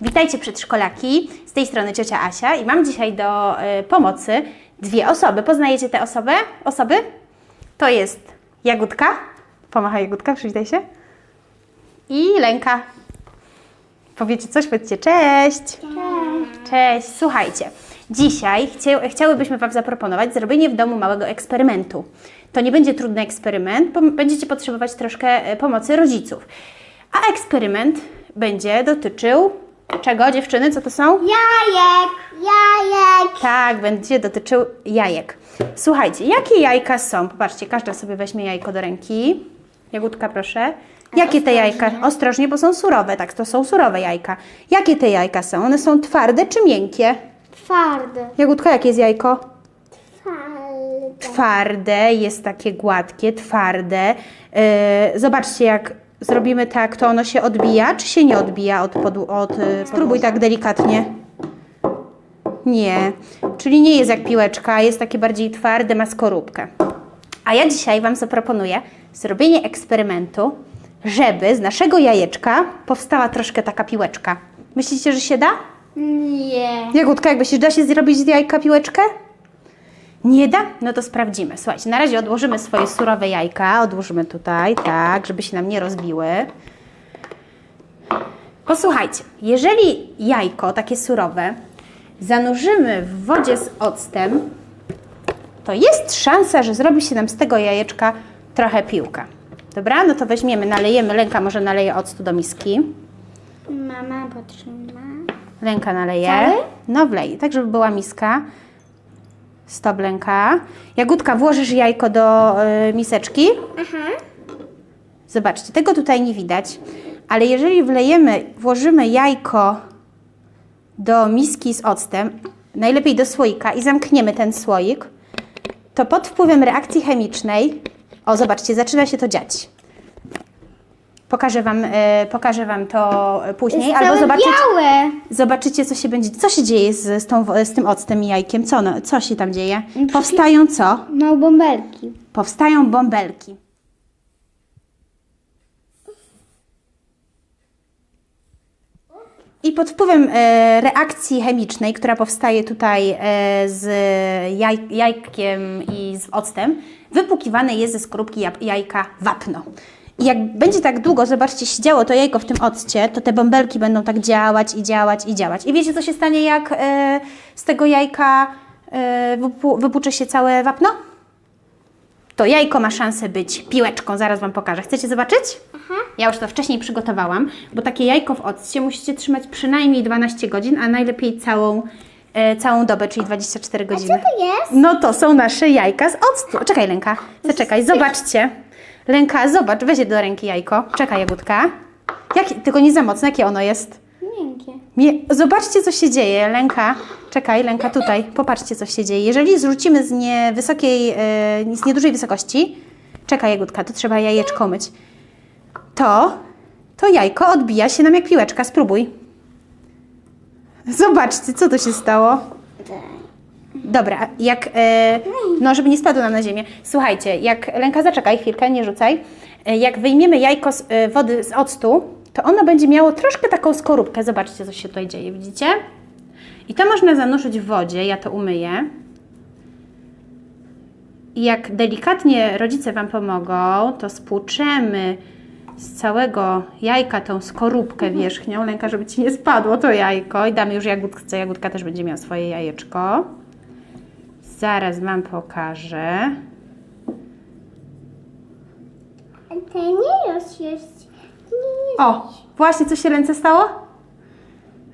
Witajcie przedszkolaki, z tej strony ciocia Asia i mam dzisiaj do y, pomocy dwie osoby. Poznajecie te osoby? Osoby? To jest Jagódka, pomachaj Jagódka, przywitaj się. I Lenka. Powiecie coś, powiedzcie cześć. Cześć. Słuchajcie, dzisiaj chcie, chciałybyśmy Wam zaproponować zrobienie w domu małego eksperymentu. To nie będzie trudny eksperyment, bo będziecie potrzebować troszkę e, pomocy rodziców. A eksperyment będzie dotyczył czego, dziewczyny? Co to są? Jajek! Jajek! Tak, będzie dotyczył jajek. Słuchajcie, jakie jajka są? Popatrzcie, każda sobie weźmie jajko do ręki. Jagódka, proszę. Jakie te jajka? Ostrożnie, bo są surowe, tak, to są surowe jajka. Jakie te jajka są? One są twarde czy miękkie? Twardy. Jagódka, jakie jest jajko? Twardy. Twarde, jest takie gładkie, twarde. Yy, zobaczcie, jak zrobimy tak, to ono się odbija, czy się nie odbija od podu- od, yy, Spróbuj tak delikatnie. Nie, czyli nie jest jak piłeczka, jest takie bardziej twarde, ma skorupkę. A ja dzisiaj Wam zaproponuję zrobienie eksperymentu, żeby z naszego jajeczka powstała troszkę taka piłeczka. Myślicie, że się da? Nie. Jagódka, jak myślisz, da się zrobić z jajka piłeczkę? Nie da? No to sprawdzimy. Słuchajcie, na razie odłożymy swoje surowe jajka. Odłóżmy tutaj, tak, żeby się nam nie rozbiły. Posłuchajcie, jeżeli jajko takie surowe zanurzymy w wodzie z octem, to jest szansa, że zrobi się nam z tego jajeczka trochę piłka. Dobra, no to weźmiemy, nalejemy, Lenka może naleje octu do miski. Mama potrzyma. Lęka naleje. Cały? No wlej, tak żeby była miska. Stop Lęka. Jagódka, włożysz jajko do y, miseczki. Aha. Zobaczcie, tego tutaj nie widać, ale jeżeli wlejemy, włożymy jajko do miski z octem, najlepiej do słoika i zamkniemy ten słoik, to pod wpływem reakcji chemicznej, o zobaczcie, zaczyna się to dziać. Pokażę Wam, e, pokażę wam to później, Jest albo całe zobaczycie. białe. Zobaczycie, co się będzie. Co się dzieje z, z, tą, wo- z tym octem i jajkiem? Co, no, co się tam dzieje? Powstają co? No bąbelki. Powstają bąbelki. I pod wpływem e, reakcji chemicznej, która powstaje tutaj e, z jaj, jajkiem i z octem, wypłukiwane jest ze skorupki jab- jajka wapno. I jak będzie tak długo, zobaczcie, siedziało to jajko w tym occie, to te bąbelki będą tak działać i działać i działać. I wiecie, co się stanie, jak e, z tego jajka wypłucze się całe wapno? to jajko ma szansę być piłeczką. Zaraz Wam pokażę. Chcecie zobaczyć? Ja już to wcześniej przygotowałam, bo takie jajko w occie musicie trzymać przynajmniej 12 godzin, a najlepiej całą, e, całą dobę, czyli 24 godziny. Co to jest? No to są nasze jajka z octu. Czekaj, Lenka. Zaczekaj, zobaczcie. Lenka, zobacz, weź do ręki jajko. Czekaj, Jagódka. Jak, tylko nie za mocno, jakie ono jest? Miękkie. Mie- Zobaczcie, co się dzieje. Lęka, czekaj, Lęka, tutaj. Popatrzcie, co się dzieje. Jeżeli zrzucimy z niewysokiej, e, z niedużej wysokości, czekaj, Jagódka, to trzeba jajeczko myć, to, to jajko odbija się nam jak piłeczka. Spróbuj. Zobaczcie, co to się stało. Dobra, jak. E, no, żeby nie spadło nam na ziemię. Słuchajcie, jak. Lęka, zaczekaj chwilkę, nie rzucaj. E, jak wyjmiemy jajko z e, wody z octu, to ono będzie miało troszkę taką skorupkę. Zobaczcie, co się tutaj dzieje, widzicie? I to można zanurzyć w wodzie, ja to umyję. I jak delikatnie rodzice Wam pomogą, to spłuczemy z całego jajka tą skorupkę wierzchnią, lęka, żeby Ci nie spadło to jajko i damy już jagódce, jagódka też będzie miała swoje jajeczko. Zaraz Wam pokażę. To nie jest jest. Nie O, właśnie co się ręce stało?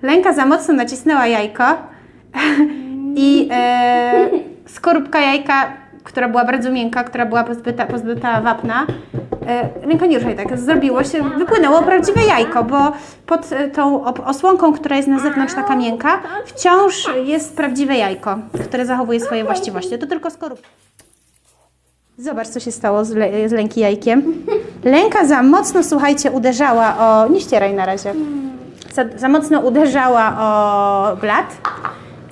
Lęka za mocno nacisnęła jajko i e, skorupka jajka, która była bardzo miękka, która była pozbyta, pozbyta wapna, e, Lęka nie ruszaj tak, zrobiło się, wypłynęło prawdziwe jajko, bo pod e, tą osłonką, która jest na zewnątrz taka miękka, wciąż jest prawdziwe jajko, które zachowuje swoje właściwości. To tylko skorupka. Zobacz, co się stało z, le- z lęki jajkiem. Lęka za mocno, słuchajcie, uderzała o. Nie ścieraj na razie. Za, za mocno uderzała o blat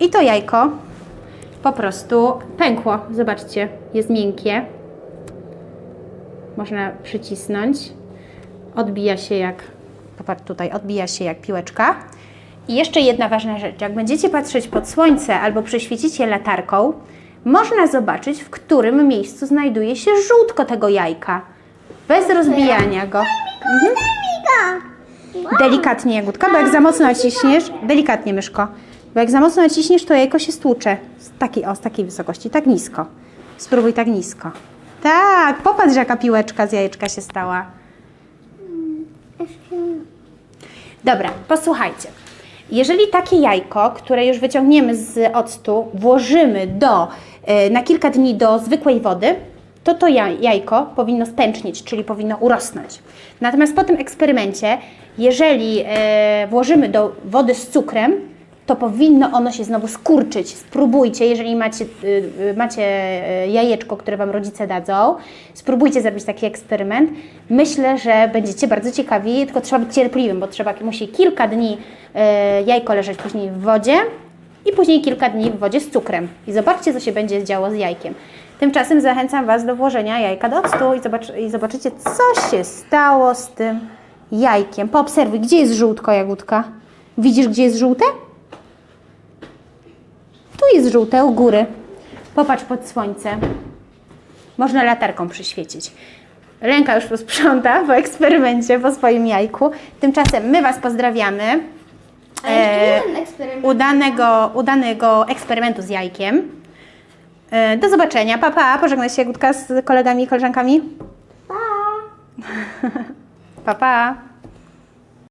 i to jajko po prostu pękło. Zobaczcie, jest miękkie. Można przycisnąć. Odbija się jak. Popatrz tutaj, odbija się jak piłeczka. I jeszcze jedna ważna rzecz. Jak będziecie patrzeć pod słońce albo przyświecicie latarką, można zobaczyć, w którym miejscu znajduje się żółtko tego jajka. Bez rozbijania go. Mhm. Delikatnie, Jagódka, bo jak za mocno naciśniesz, delikatnie myszko, bo jak za mocno naciśniesz, to jajko się stłucze. Z takiej, o, z takiej wysokości, tak nisko. Spróbuj tak nisko. Tak, popatrz jaka piłeczka z jajeczka się stała. Dobra, posłuchajcie. Jeżeli takie jajko, które już wyciągniemy z octu, włożymy do, e, na kilka dni do zwykłej wody, to to jaj- jajko powinno spęcznieć, czyli powinno urosnąć. Natomiast po tym eksperymencie, jeżeli e, włożymy do wody z cukrem, to powinno ono się znowu skurczyć. Spróbujcie, jeżeli macie, y, y, macie y, jajeczko, które Wam rodzice dadzą, spróbujcie zrobić taki eksperyment. Myślę, że będziecie bardzo ciekawi, tylko trzeba być cierpliwym, bo trzeba, musi kilka dni jajko leżeć później w wodzie i później kilka dni w wodzie z cukrem. I zobaczcie, co się będzie działo z jajkiem. Tymczasem zachęcam Was do włożenia jajka do octu i, zobacz, i zobaczycie, co się stało z tym jajkiem. Poobserwuj, gdzie jest żółtko, Jagódka? Widzisz, gdzie jest żółte? Tu jest żółte u góry. Popatrz pod słońce. Można latarką przyświecić. Ręka już posprząta po eksperymencie, po swoim jajku. Tymczasem my Was pozdrawiamy. E, udanego, udanego eksperymentu z jajkiem. E, do zobaczenia. Pa, pa. Pożegnaj się, Gutka, z kolegami i koleżankami. Pa! Pa, pa.